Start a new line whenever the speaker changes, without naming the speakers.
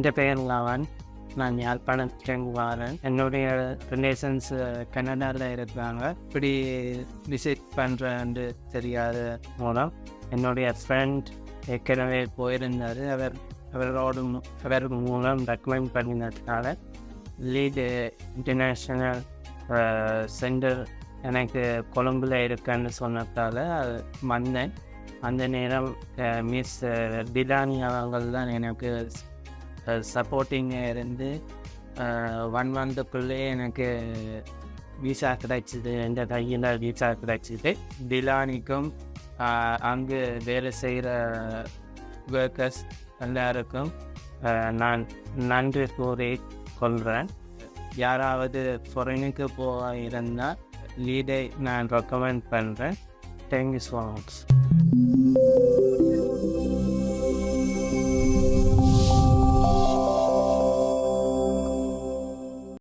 இந்த பெயர் லவன் நான் யாழ்ப்பாணத்துக்கு வரேன் என்னுடைய ரிலேஷன்ஸ் கனடாவில் இருக்கிறாங்க இப்படி விசிட் பண்ணுறேன்னு தெரியாத மூலம் என்னுடைய ஃப்ரெண்ட் ஏற்கனவே போயிருந்தார். அவர் அவரோட அவர் மூலம் ரெக்கமெண்ட் பண்ணினதுனால லீடு இன்டர்நேஷ்னல் சென்டர் எனக்கு கொழும்புல இருக்கேன்னு சொன்னதால வந்தேன். அந்த நேரம் மிஸ் பிலானி அவங்கள் தான் எனக்கு சப்போர்ட்டிங்காக இருந்து ஒன் மந்த்துக்குள்ளே எனக்கு விசா கிடைச்சிது எந்த கையில் விசா கிடைச்சிது. டிலானிக்கும் அங்கு வேலை செய்கிற ஒர்க்கர்ஸ் எல்லாருக்கும் நான் நன்றி கூறி கொள்கிறேன் யாராவது ஃபாரினுக்கு போக இருந்தால் லீடை நான் ரெக்கமெண்ட் பண்ணுறேன் தேங்க்யூ ஸோ மச்